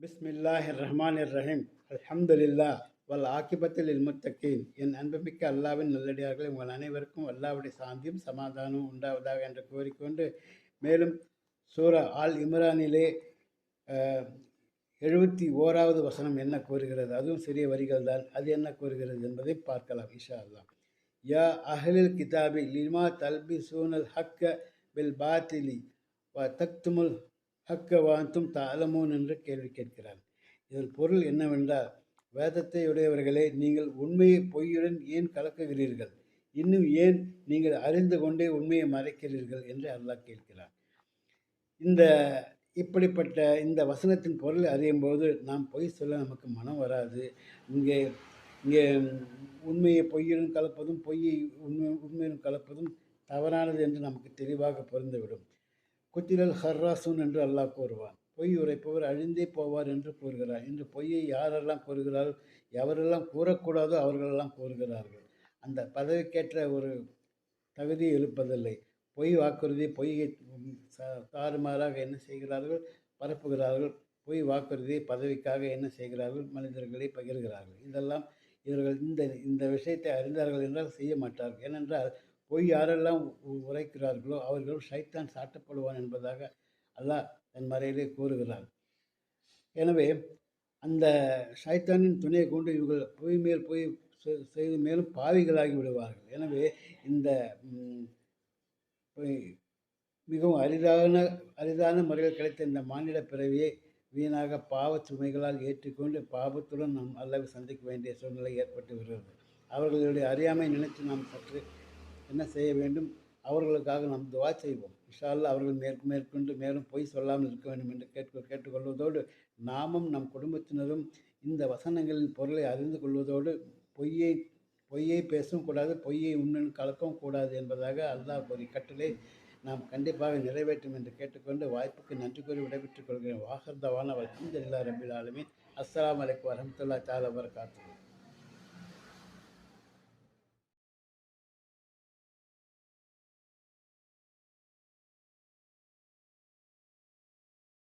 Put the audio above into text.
பிஸ்மில்லாஹி ரஹ்மான் இர் ரஹீம் அல்ஹம்துலில்லா வல் ஆக்கிபத்தில் இல்முத்தக்கீன் என் அன்புமிக்க அல்லாவின் நல்லடியார்கள் உங்கள் அனைவருக்கும் அல்லாவுடைய சாந்தியும் சமாதானமும் உண்டாவதாக என்று கோரிக்கொண்டு மேலும் சூரா ஆல் இம்ரானிலே எழுபத்தி ஓராவது வசனம் என்ன கூறுகிறது? அதுவும் சிறிய வரிகள் தான். அது என்ன கூறுகிறது என்பதை பார்க்கலாம் இஷா அல்லா யா அஹலில் கிதாபி லிமா தல்பி சூனல் ஹக்க பில் பாத்திலி வ தக்துமுல் ஹக்க வாந்தும் தாளமோன் என்று கேள்வி கேட்கிறார் இதன் பொருள் என்னவென்றால் வேதத்தை உடையவர்களே நீங்கள் உண்மையை பொய்யுடன் ஏன் கலக்குகிறீர்கள்? இன்னும் ஏன் நீங்கள் அறிந்து கொண்டே உண்மையை மறைக்கிறீர்கள் என்று அல்லாஹ் கேட்கிறார் இந்த இப்படிப்பட்ட இந்த வசனத்தின் பொருளை அறியும் போது நாம் பொய் சொல்ல நமக்கு மனம் வராது. இங்கே இங்கே உண்மையை பொய்யுடன் கலப்பதும் பொய்யை உண்மை உண்மையுடன் கலப்பதும் தவறானது என்று நமக்கு தெளிவாக பொருந்துவிடும். குத்திரல் ஹர்ராசூன் என்று அல்லாஹ் கூறுவான். பொய் உரைப்பவர் அழிந்தே போவார் என்று கூறுகிறார். இன்று பொய்யை யாரெல்லாம் கூறுகிறார்கள் எவரெல்லாம் கூறக்கூடாதோ அவர்களெல்லாம் கூறுகிறார்கள். அந்த பதவிக்கேற்ற ஒரு தகுதியை எழுப்பதில்லை பொய் வாக்குறுதி பொய்யை தாறுமாறாக என்ன செய்கிறார்கள் பரப்புகிறார்கள். பொய் வாக்குறுதி பதவிக்காக என்ன செய்கிறார்கள் மனிதர்களை பகிர்கிறார்கள். இதெல்லாம் இவர்கள் இந்த இந்த விஷயத்தை அறிந்தார்கள் என்றால் செய்ய மாட்டார்கள். ஏனென்றால் பொய் யாரெல்லாம் உரைக்கிறார்களோ அவர்கள் சைத்தான் சாட்டப்படுவான் என்பதாக அல்லாஹ் தன் மறையிலே கூறுகிறார் எனவே அந்த சைத்தானின் துணையை கொண்டு இவர்கள் பொய் மேல் பொய் செய்து மேலும் பாவிகளாகி விடுவார்கள். எனவே இந்த மிகவும் அரிதான அரிதான முறையில் கிடைத்த இந்த மானிட பிறவியை வீணாக பாவ சுமைகளால் ஏற்றிக்கொண்டு பாவத்துடன் நாம் அல்லது சந்திக்க வேண்டிய சூழ்நிலை ஏற்பட்டு வருகிறது. அவர்களுடைய அறியாமை நினைத்து நாம் சற்று என்ன செய்ய வேண்டும்? அவர்களுக்காக நாம் துவா செய்வோம். விஷாலில் அவர்கள் மேற்கு மேற்கொண்டு மேலும் பொய் சொல்லாமல் இருக்க வேண்டும் என்று கேட்க கேட்டுக்கொள்வதோடு நாமும் நம் குடும்பத்தினரும் இந்த வசனங்களின் பொருளை அறிந்து கொள்வதோடு பொய்யை பொய்யை பேசவும் கூடாது பொய்யை உண்மையில் கலக்கவும் கூடாது என்பதாக அல்லாஹ் ஒரு கட்டளை நாம் கண்டிப்பாக நிறைவேற்றும் என்று கேட்டுக்கொண்டு வாய்ப்புக்கு நன்றி கூறி விடைபெற்றுக் கொள்கிறேன். வாகர்தவான வல்ஹம்துலில்லாஹ் ரபில் ஆலமின். அஸ்லாம் வலைக்கம் வரமத்துல்லா தஆலா வபரகாத்துஹு.